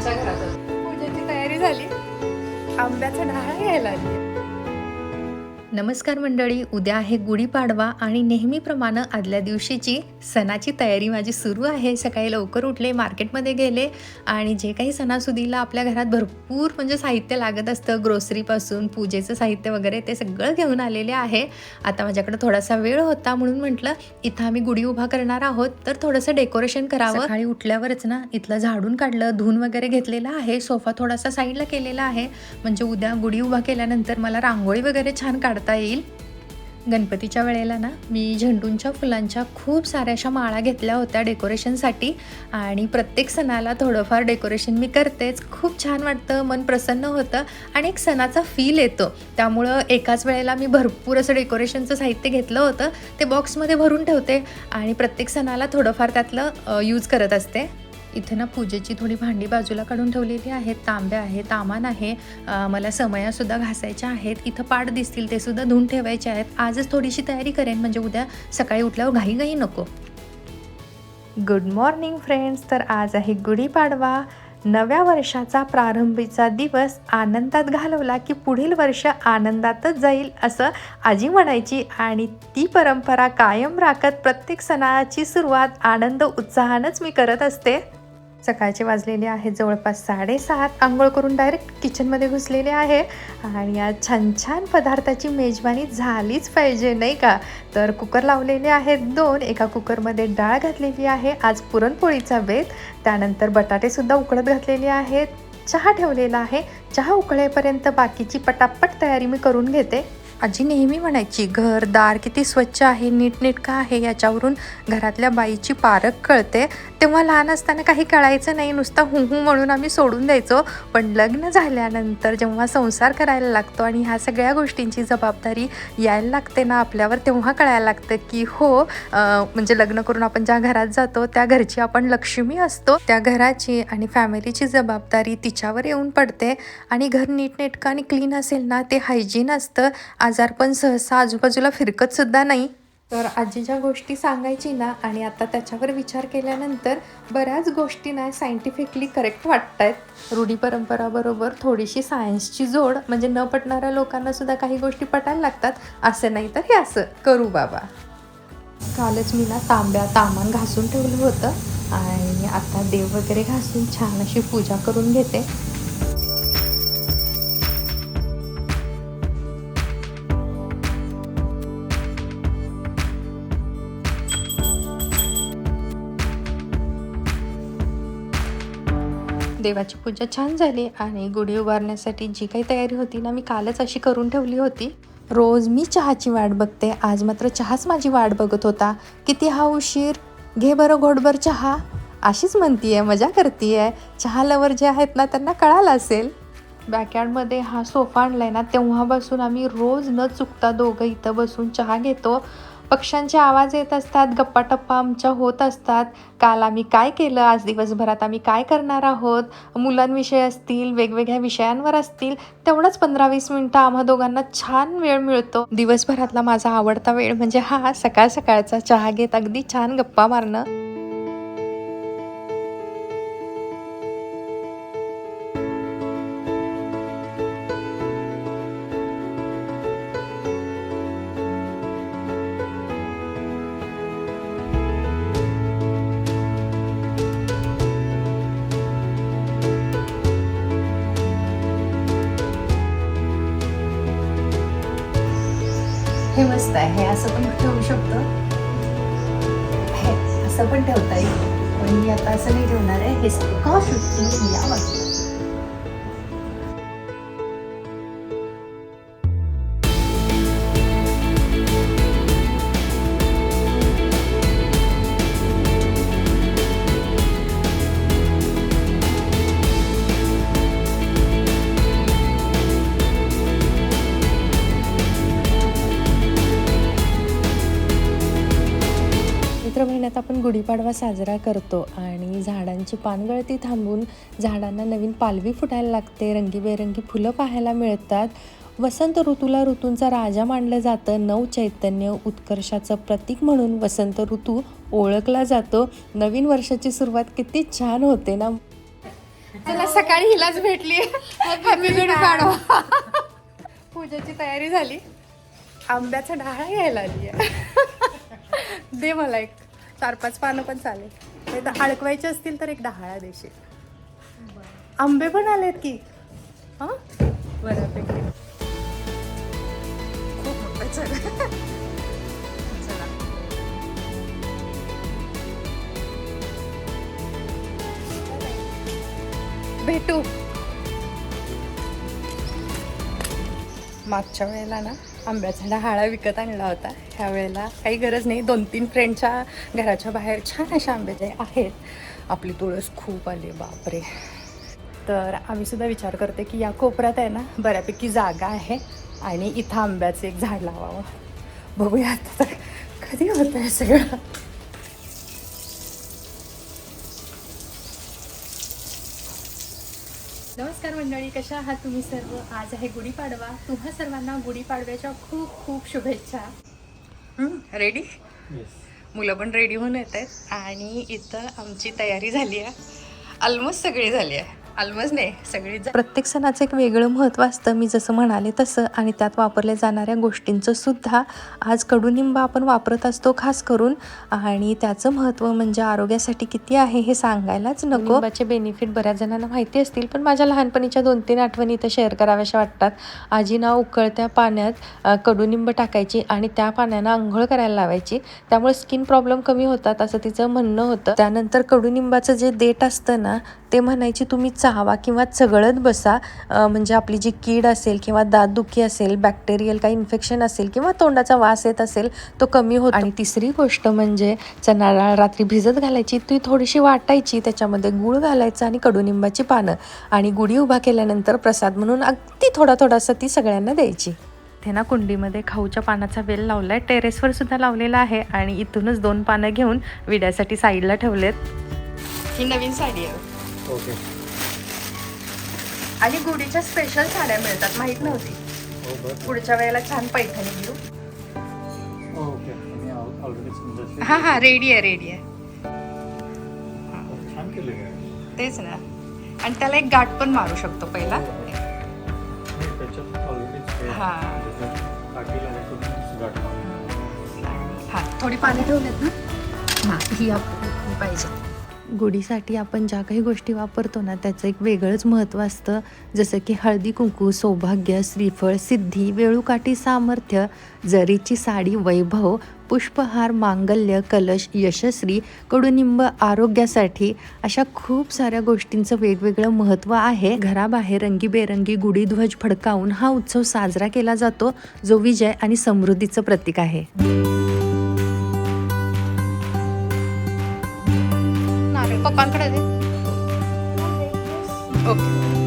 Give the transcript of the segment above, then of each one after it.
आमच्या घरात. पूजेची तयारी झाली. आंब्याचा ढाळा घ्यायला आली. नमस्कार मंडळी उद्या आहे गुढीपाडवा आणि नेहमीप्रमाणे आदल्या दिवशीची सणाची तयारी माझी सुरू आहे. सकाळी लवकर उठले मार्केटमध्ये गेले आणि जे काही सणासुदीला आपल्या घरात भरपूर म्हणजे साहित्य लागत असतं ग्रोसरीपासून पूजेचं साहित्य वगैरे ते सगळं घेऊन आलेले आहे. आता माझ्याकडे थोडासा वेळ होता म्हणून म्हटलं इथं आम्ही गुढी उभा करणार आहोत. तर थोडंसं डेकोरेशन करावं. सकाळी उठल्यावरच ना इथलं झाडून काढलं धुवून वगैरे घेतलेला आहे सोफा थोडासा साईडला केलेला आहे. म्हणजे उद्या गुढी उभा केल्यानंतर मला रांगोळी वगैरे छान काढता येईल. गणपतीच्या वेळेला ना मी झेंडूंच्या फुलांच्या खूप साऱ्या अशा माळा घेतल्या होत्या डेकोरेशनसाठी. आणि प्रत्येक सणाला थोडंफार डेकोरेशन मी करतेच. खूप छान वाटतं मन प्रसन्न होतं आणि एक सणाचा फील येतो. त्यामुळं एकाच वेळेला मी भरपूर असं डेकोरेशनचं साहित्य घेतलं होतं. ते बॉक्समध्ये भरून ठेवते आणि प्रत्येक सणाला थोडंफार त्यातलं यूज करत असते. इथं ना पूजेची थोडी भांडी बाजूला काढून ठेवलेली आहेत तांब्या आहे तामान आहे मला समयासुद्धा घासायच्या आहेत इथं पाठ दिसतील ते सुद्धा धुवून ठेवायचे आहेत. आजच थोडीशी तयारी करेन म्हणजे उद्या सकाळी उठल्यावर घाई घाई नको. गुड मॉर्निंग फ्रेंड्स तर आज आहे गुढीपाडवा नव्या वर्षाचा प्रारंभीचा दिवस आनंदात घालवला की पुढील वर्ष आनंदातच जाईल असं आजी म्हणायची. आणि ती परंपरा कायम राखत प्रत्येक सणाची सुरुवात आनंद उत्साहानंच मी करत असते. सकाळचे वाजलेले आहेत जवळपास साडेसात. आंघोळ करून डायरेक्ट किचनमध्ये घुसलेले आहे. आणि आज छान छान पदार्थाची मेजवानी झालीच पाहिजे नाही का? तर कुकर लावलेले आहेत दोन. एका कुकरमध्ये डाळ घातलेली आहे. आज पुरणपोळीचा बेत त्यानंतर बटाटेसुद्धा उकडत घातलेले आहेत. चहा ठेवलेला आहे. चहा उकळेपर्यंत बाकीची पटापट तयारी मी करून घेते. आजी नेहमी म्हणायची घर दार किती स्वच्छ आहे नीटनेटकं आहे याच्यावरून घरातल्या बाईची पारख कळते. तेव्हा लहान असताना काही कळायचं नाही नुसता हु हु म्हणून आम्ही सोडून द्यायचो. पण लग्न झाल्यानंतर जेव्हा संसार करायला लागतो आणि ह्या सगळ्या गोष्टींची जबाबदारी यायला लागते ना आपल्यावर तेव्हा कळायला लागतं की हो म्हणजे लग्न करून आपण ज्या घरात जातो त्या घरची आपण लक्ष्मी असतो. त्या घराची आणि फॅमिलीची जबाबदारी तिच्यावर येऊन पडते. आणि घर नीटनेटकं आणि क्लीन असेल ना ते हायजीन असतं. आजार पण सहसा आजूबाजूला फिरकतसुद्धा नाही. तर आजी ज्या गोष्टी सांगायची ना आणि आता त्याच्यावर विचार केल्यानंतर बऱ्याच गोष्टी ना सायंटिफिकली करेक्ट वाटत आहेत रूढी परंपराबरोबर थोडीशी सायन्सची जोड म्हणजे न पटणाऱ्या लोकांना सुद्धा काही गोष्टी पटायला लागतात. असं नाही तर हे असं. करू बाबा. कालच मी ना तांब्या तामान घासून ठेवलं होतं. आणि आता देव वगैरे घासून छान अशी पूजा करून घेते. देवाची पूजा छान झाली आणि गुढी उभारण्यासाठी जी काही तयारी होती ना मी कालच अशी करून ठेवली होती. रोज मी चहाची वाट बघते. आज मात्र चहाच माझी वाट बघत होता. किती हा उशीर? घे बरं घोटभर चहा. अशीच म्हणतीये मजा करतीये. चहा लवर जे आहेत ना त्यांना कळालं असेल. बॅकयार्डमध्ये हा सोफा आणलाय ना तेव्हापासून आम्ही रोज न चुकता दोघं इथं बसून चहा घेतो. पक्ष्यांचे आवाज येत असतात गप्पा टप्पा आमच्या होत असतात. काल आम्ही काय केलं? आज दिवसभरात आम्ही काय करणार आहोत? मुलांविषयी असतील वेगवेगळ्या विषयांवर असतील तेवढंच पंधरा वीस मिनटं आम्हा दोघांना छान वेळ मिळतो. दिवसभरातला माझा आवडता वेळ म्हणजे हा सकाळ सकाळचा चहा घेत अगदी छान गप्पा मारणं. मस्त आहे. हे असं पण ठेवू शकतो. हे असं पण ठेवता येईल. पण मी आता असं नाही ठेवणार आहे. हे का तुम्ही या वाटतं गुढीपाडवा साजरा करतो आणि झाडांची पानगळती थांबून झाडांना नवीन पालवी फुटायला लागते. रंगीबेरंगी फुलं पाहायला मिळतात. वसंत ऋतूला ऋतूंचा राजा मानलं जातं. नव चैतन्य उत्कर्षाचं प्रतीक म्हणून वसंत ऋतू ओळखला जातो. नवीन वर्षाची सुरुवात किती छान होते ना. चला सकाळी हिलाच भेटली. हॅपी गुड पूजेची तयारी झाली. आंब्याचा डहाळा घ्यायला आली दे मला एक. चार पाच पानं पण चालेल. नाही अडकवायचे असतील तर एक डहाळा देशील. आंबे पण आलेत की? हां? बऱ्यापैकी. खूप चला. भेटू. मागच्या वेळेला ना आंब्याचा डहाळा विकत आणला होता. ह्या वेळेला काही गरज नाही. दोन तीन फ्रेंडच्या घराच्या बाहेर छान अशा आंब्याचे आहेत. आपली तुळस खूप आली बापरे. तर आम्ही सुद्धा विचार करते की या कोपऱ्यात आहे ना बऱ्यापैकी जागा आहे आणि इथं आंब्याचं एक झाड लावावं. बघूया आता तर कधी होतं आहे सगळं. नमस्कार मंडळी कशा आहात तुम्ही सर्व? आज आहे गुढीपाडवा. तुम्हा सर्वांना गुढीपाडव्याच्या खूप खूप शुभेच्छा. रेडी मुलं पण रेडी होऊन येत आहेत. आणि इथं आमची तयारी झाली आहे. ऑलमोस्ट सगळी झाली आहे. ऑलमोस्ट नाही सगळी प्रत्येक सणाचं एक वेगळं महत्त्व असतं मी जसं म्हणाले तसं. आणि त्यात वापरल्या जाणाऱ्या गोष्टींचं सुद्धा आज कडुनिंब आपण वापरत असतो खास करून. आणि त्याचं महत्त्व म्हणजे आरोग्यासाठी किती आहे हे सांगायलाच नको. लिंबाचे बेनिफिट बऱ्याच जणांना माहिती असतील पण माझ्या लहानपणीच्या दोन तीन आठवणी इथं शेअर कराव्याशा वाटतात. आजी ना उकळत्या पाण्यात कडुनिंब टाकायची आणि त्या पाण्यानं आंघोळ करायला लावायची. त्यामुळे स्किन प्रॉब्लेम कमी होतात असं तिचं म्हणणं होतं. त्यानंतर कडुनिंबाचं जे देठ असतं ना ते म्हणायची तुम्ही चावा किंवा चगळत बसा म्हणजे आपली जी कीड असेल किंवा दातदुखी असेल बॅक्टेरियल काही इन्फेक्शन असेल किंवा तोंडाचा वास येत असेल तो कमी होतो. आणि तिसरी गोष्ट म्हणजे चणा डाळ रात्री भिजत घालायची ती थोडीशी वाटायची त्याच्यामध्ये गूळ घालायचं आणि कडुनिंबाची पानं आणि गुढी उभा केल्यानंतर प्रसाद म्हणून अगदी थोडा थोडासा ती सगळ्यांना द्यायची. ते ना कुंडीमध्ये खाऊच्या पानाचा वेल लावलाय टेरेसवर सुद्धा लावलेला आहे आणि इथूनच दोन पानं घेऊन विड्यासाठी साईडला ठेवलेत. ही नवीन साडी आहे. ओके आणि गुढीच्या स्पेशल साड्या मिळतात. माहीत नव्हती. हो पुढच्या वेळेला छान पैठणी घेऊ. ओके. मी ऑलरेडी जसे हा हा रेडी आहे रेडी आहे. तेच ना. आणि त्याला एक गाठ पण मारू शकतो पहिला. हा. हे. हा थोडी पाणी ठेवलेत ना. हां ही पाहिजे. गुढीसाठी आपण ज्या काही गोष्टी वापरतो ना त्याचं एक वेगळंच महत्त्व असतं. जसं की हळदी कुंकू सौभाग्य श्रीफळ सिद्धी वेळूकाठी सामर्थ्य जरीची साडी वैभव पुष्पहार मांगल्य कलश यशस्वी कडुनिंब आरोग्यासाठी अशा खूप साऱ्या गोष्टींचं वेगवेगळं महत्त्व आहे. घराबाहेर रंगीबेरंगी गुढीध्वज फडकावून हा उत्सव साजरा केला जातो जो विजय आणि समृद्धीचं प्रतीक आहे. पप्पांकडे दे. ओके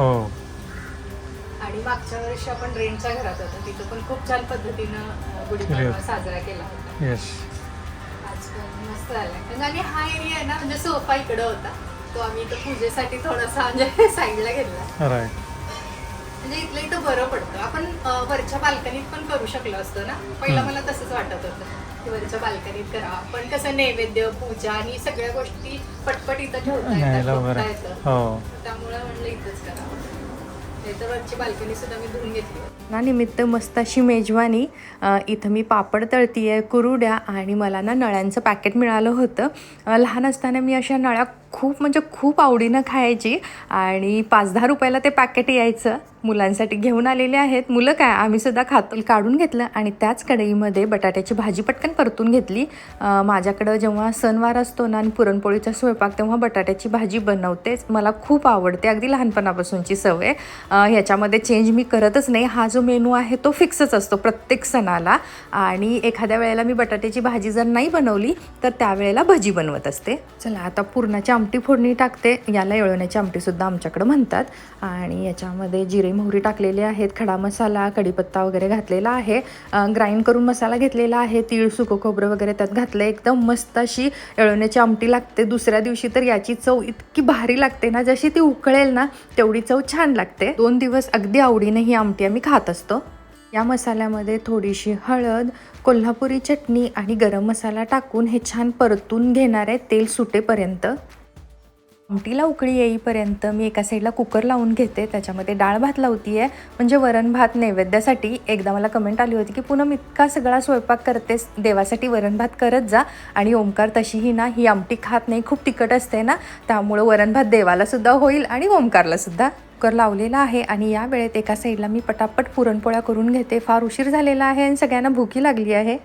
हो. आणि मागच्या वर्षी आपण रेंटच्या घरात होतो. तिथं पण खूप छान पद्धतीनं गुढीपाडवा. साजरा केला होता. येस आज पण मस्त आला आणि हा एरिया आहे ना म्हणजे सोफा इकडं होता. तो आम्ही इथं पूजेसाठी थोडासा म्हणजे साईडला घेतला. राईट म्हणजे इथलं इथं बरं पडतं. आपण वरच्या बाल्कनीत पण करू शकलो असतो ना? पहिला मला तसंच वाटत होतं की वरच्या बाल्कनीत करा पण कसं नैवेद्य पूजा आणि सगळ्या गोष्टी पटपट इथं ठेवता न्यायला येतात वगैरे. बघता येतं. हो. त्यामुळे म्हणलं इथंच करावं तर वरची बाल्कनी सुद्धा मी धुवून घेतली. ना निमित्त मस्त अशी मेजवानी अ, इथं मी पापड तळतीये कुरुड्या आणि मला ना नळ्यांचं पॅकेट मिळालं होतं. अ, लहान असताना मी अशा नळ्या खूप म्हणजे खूप आवडीनं खायची. आणि पाच दहा रुपयाला ते पॅकेट यायचं. मुलांसाठी घेऊन आलेले आहेत. मुलं काय आम्ही सुद्धा खातल काढून घेतलं. आणि त्याच कढईमध्ये बटाट्याची भाजी पटकन परतून घेतली. माझ्याकडं जेव्हा सणवार असतो ना आणि पुरणपोळीचा स्वयंपाक तेव्हा बटाट्याची भाजी बनवतेच. मला खूप आवडते अगदी लहानपणापासूनची सवय. ह्याच्यामध्ये चेंज मी करतच नाही. हा जो मेनू आहे तो फिक्सच असतो प्रत्येक सणाला. आणि एखाद्या वेळेला मी बटाट्याची भाजी जर नाही बनवली तर त्यावेळेला भजी बनवत असते. चला आता पूर्णाच्या आमटी फोडणी टाकते. याला येळवण्याची आमटीसुद्धा आमच्याकडं म्हणतात. आणि याच्यामध्ये जिरे मोहरी टाकलेले आहेत. खडा मसाला कढीपत्ता वगैरे घातलेला आहे. ग्राइंड करून मसाला घेतलेला आहे. तीळ सुकं खोबरं वगैरे त्यात घातलं. एकदम मस्त अशी येळवण्याची आमटी लागते. दुसऱ्या दिवशी तर याची चव इतकी भारी लागते ना जशी ती उकळेल ना तेवढी चव छान लागते. दोन दिवस अगदी आवडीने ही आमटी आम्ही खात असतो. या मसाल्यामध्ये थोडीशी हळद कोल्हापुरी चटणी आणि गरम मसाला टाकून हे छान परतून घेणार आहे तेल सुटेपर्यंत आमटीला उकळी येईपर्यंत मी एका साईडला कुकर लावून घेते. त्याच्यामध्ये डाळ भात लावती आहे म्हणजे वरण भात नैवेद्यासाठी एकदा मला कमेंट आली होती की पूनम इतका सगळा स्वयंपाक करतेस. देवासाठी वरण भात करत जा. आणि ओंकार तशीही ना ही आमटी खात नाही. खूप तिखट असते ना. त्यामुळं वरण भात देवालासुद्धा होईल आणि ओमकारलासुद्धा कुकर लावलेला आहे आणि या वेळेत एका साईडला मी पटापट पुरणपोळ्या करून घेते. फार उशीर झालेला आहे आणि सगळ्यांना भूकी लागली आहे.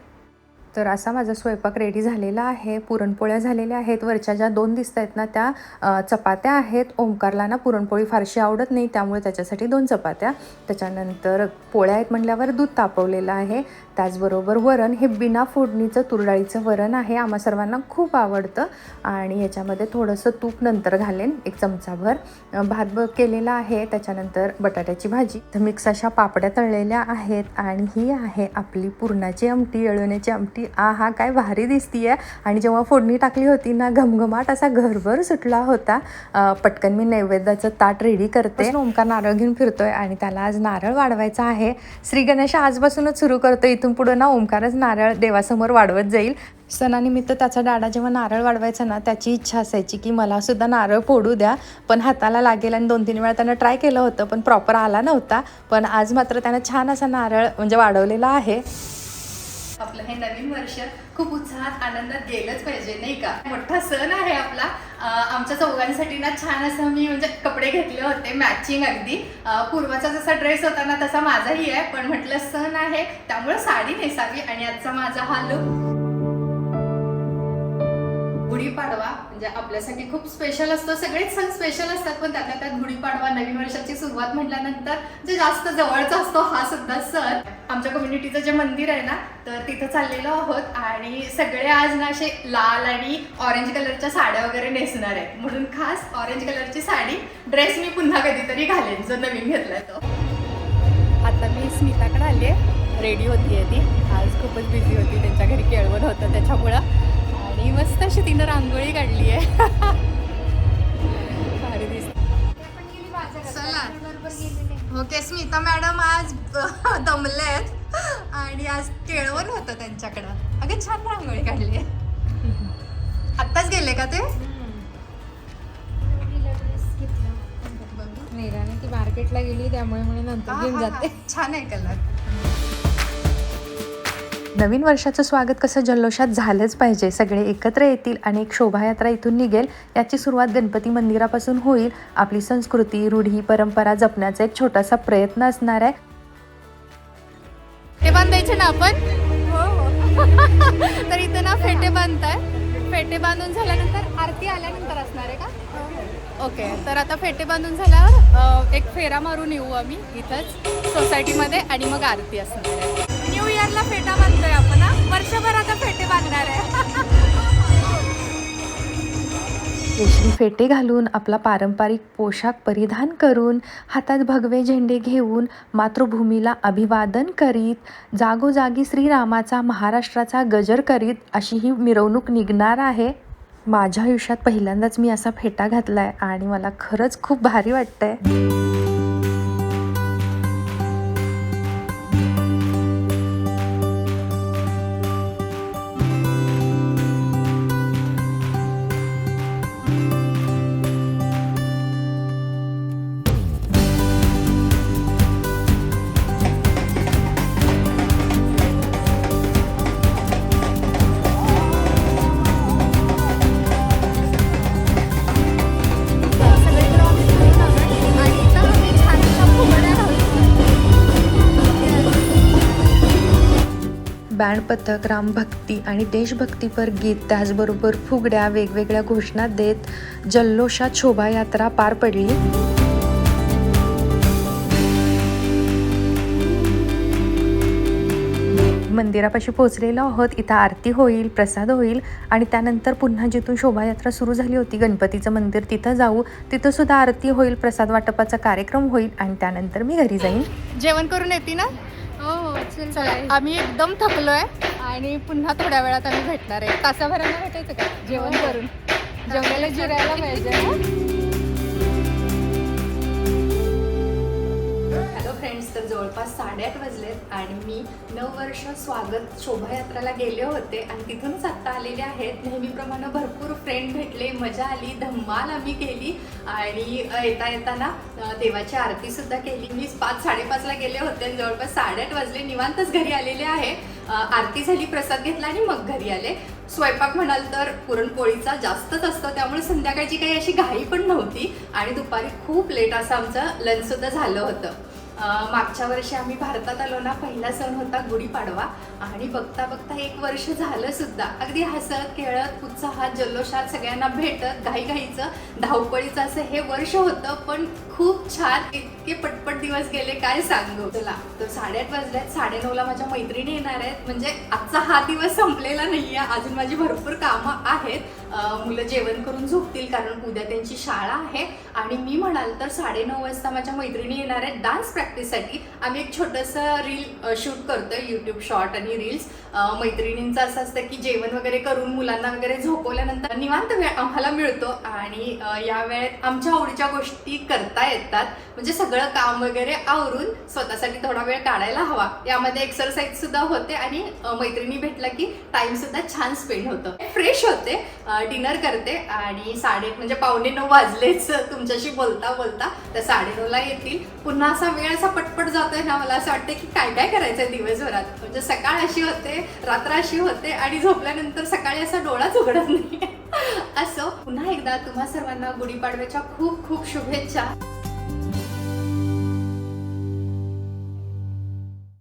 तर असा माझा स्वयंपाक रेडी झालेला आहे. पुरणपोळ्या झालेल्या आहेत. वरच्या ज्या दोन दिसत आहेत ना त्या चपात्या आहेत. ओंकारला ना पुरणपोळी फारशी आवडत नाही त्यामुळे त्याच्यासाठी दोन चपात्या. त्याच्यानंतर पोळ्या आहेत म्हटल्यावर दूध तापवलेलं आहे. त्याचबरोबर वरण हे बिना फोडणीचं तुरडाळीचं वरण आहे. आम्हा सर्वांना खूप आवडतं. आणि याच्यामध्ये थोडंसं तूप नंतर घालेन एक चमचाभर. भात ब केलेला आहे. त्याच्यानंतर बटाट्याची भाजी. तर मिक्स अशा पापड्या तळलेल्या आहेत. आणि ही आहे आपली पुरणाची आमटी अळवण्याची आमटी. आ हा काय भारी दिसतीये. आणि जेव्हा फोडणी टाकली होती ना घमघमाट असा घरभर सुटला होता. पटकन मी नैवेद्याचं ताट रेडी करते. ओमकार नारळ घेऊन फिरतोय आणि त्याला आज नारळ वाढवायचा आहे. श्री गणेश आजपासूनच सुरू करतो इथून पुढं ना ओमकारच नारळ देवासमोर वाढवत जाईल. सणानिमित्त त्याचा डाडा जेव्हा नारळ वाढवायचा ना त्याची इच्छा असायची की मला सुद्धा नारळ फोडू द्या. पण हाताला लागेल आणि दोन तीन वेळा त्यानं ट्राय केलं होतं पण प्रॉपर आला नव्हता. पण आज मात्र त्यानं छान असा नारळ म्हणजे वाढवलेला आहे. आपलं हे नवीन वर्ष खूप उत्साहात आनंदात गेलंच पाहिजे नाही का? मोठा सण आहे आपला. आमच्या चौघांसाठी ना छान असं मी म्हणजे कपडे घेतले होते मॅचिंग अगदी. पूर्वाचा जसा ड्रेस होता ना तसा माझाही आहे पण म्हटलं सण आहे त्यामुळे साडी नेसावी आणि आजचा माझा हा लुक गुढीपाडवा म्हणजे आपल्यासाठी खूप स्पेशल असतो. सगळेच सण स्पेशल असतात पण त्यातल्या त्यात गुढीपाडवा नवीन वर्षाची सुरुवात म्हटल्यानंतर जे जास्त जवळचा असतो हा सुद्धा सण. आमच्या कम्युनिटीचं जे मंदिर आहे ना तर तिथं चाललेलो आहोत आणि सगळे आज ना असे लाल आणि ऑरेंज कलरच्या साड्या वगैरे नेसणार आहेत. म्हणून खास ऑरेंज कलरची साडी ड्रेस मी पुन्हा कधीतरी घालेन जो नवीन घेतलाय तो. आता मी स्मिताकडे आली आहे रेडी होती ती. आज खूपच बिझी होती. त्यांच्या घरी केळवण होतं त्याच्यामुळं. आणि मस्त अशी तिनं रांगोळी काढली आहे. चला. ओके स्मिता मॅडम आज दमलेत. आणि आज केळवण होतं त्यांच्याकडं. अगं छान रांगोळी काढली आत्ताच गेले का ते? ती मार्केटला गेली त्यामुळे नंतर घेऊन जाते. छान आहे कलर नवीन वर्षाचं स्वागत कसं जल्लोषात झालंच पाहिजे. सगळे एकत्र येतील आणि एक शोभायात्रा इथून निघेल. याची सुरुवात गणपती मंदिरापासून होईल. आपली संस्कृती रूढी परंपरा जपण्याचा एक छोटासा प्रयत्न असणार आहे. फेटे बांधायचे ना आपण? तर इथं ना फेटे बांधताय. फेटे बांधून झाल्यानंतर आरती आल्यानंतर असणार आहे का? ओके तर आता फेटे बांधून झाल्यावर एक फेरा मारून येऊ आम्ही इथंच सोसायटीमध्ये आणि मग आरती असणार आहे. न्यू फेटा बांधतोय आपण वर्षभर आता फेटे बांधणार आहे. केशरी फेटे घालून आपला पारंपरिक पोशाख परिधान करून हातात भगवे झेंडे घेऊन मातृभूमीला अभिवादन करीत जागोजागी श्रीरामाचा महाराष्ट्राचा गजर करीत अशी ही मिरवणूक निघणार आहे. माझ्या आयुष्यात पहिल्यांदाच मी असा फेटा घातला आहे आणि मला खरंच खूप भारी वाटतंय. पथक रामभक्ती आणि देशभक्तीपर गीत त्याचबरोबर फुगड्या वेगवेगळ्या घोषणा देत जल्लोषात शोभायात्रा पार पडली. मंदिरापाशी पोहोचलेलो आहोत. इथं आरती होईल प्रसाद होईल आणि त्यानंतर पुन्हा जिथून शोभायात्रा सुरू झाली होती गणपतीचं मंदिर तिथं जाऊ तिथं सुद्धा आरती होईल प्रसाद वाटपाचा कार्यक्रम होईल आणि त्यानंतर मी घरी जाईन. जेवण करून येते ना? हो हो चला आम्ही एकदम थकलोय आणि पुन्हा थोड्या वेळात आम्ही भेटणार आहे. तासाभरानं भेटायचं का? जेवण करून. जेवणाला जिरायला पाहिजे तर जवळपास साडेआठ वाजलेत आणि मी नऊ वर्ष स्वागत शोभायात्राला गेले होते आणि तिथूनच आत्ता आलेले आहेत. नेहमीप्रमाणे भरपूर फ्रेंड भेटले मजा आली धम्माल आम्ही केली आणि येता येताना देवाची आरती सुद्धा केली. मी पाच साडेपाचला गेले होते आणि जवळपास साडेआठ वाजले. निवांतच घरी आलेले आहे. आरती झाली प्रसाद घेतला आणि मग घरी आले. स्वयंपाक म्हणाल तर पुरणपोळीचा जास्तच असतो. त्यामुळे संध्याकाळची काही अशी घाई पण नव्हती आणि दुपारी खूप लेट असं आमचं लंचसुद्धा झालं होतं. मागच्या वर्षी आम्ही भारतात आलो ना पहिला सण होता गुढीपाडवा. आणि बघता बघता एक वर्ष झालं सुद्धा. अगदी हसत खेळत उत्साहात जल्लोषात सगळ्यांना भेटत घाईघाईचं धावपळीचं असं हे वर्ष होतं पण खूप छान इतके पटपट दिवस गेले काय सांगू तुला. तर साडेआठ वाजल्यात साडेनऊला माझ्या मैत्रिणी येणार आहेत. म्हणजे आजचा हा दिवस संपलेला नाहीये. अजून माझी भरपूर कामं आहेत. मुलं जेवण करून झोपतील कारण उद्या त्यांची शाळा आहे. आणि मी म्हणाल तर साडेनऊ वाजता माझ्या मैत्रिणी येणार आहेत डान्स प्रॅक्टिससाठी. आम्ही एक छोटंसं रील शूट करतोय यूट्यूब शॉर्ट आणि रील्स मैत्रिणींचं असं असतं की जेवण वगैरे करून मुलांना वगैरे झोपवल्यानंतर निवांत वेळ आम्हाला मिळतो. आणि या वेळेत आमच्या आवडीच्या गोष्टी करता येतात. म्हणजे सगळं काम वगैरे आवरून स्वतःसाठी थोडा वेळ काढायला हवा. यामध्ये एक्सरसाइज सुद्धा होते आणि मैत्रिणी भेटला की टाइम सुद्धा छान स्पेंड होतो. फ्रेश होते डिनर करते आणि साडे म्हणजे पावणे नऊ वाजलेच तुमच्याशी बोलता बोलता तर साडेनऊला येतील. पुन्हा असा वेळ असा पटपट जातोय ना मला असं वाटतं की काय काय करायचंय दिवसभरात. म्हणजे सकाळ अशी होते रात्र अशी होते आणि झोपल्यानंतर सकाळी असा डोळाच उघडत नाही. असं पुन्हा एकदा तुम्हा सर्वांना गुढीपाडव्याच्या खूप खूप शुभेच्छा.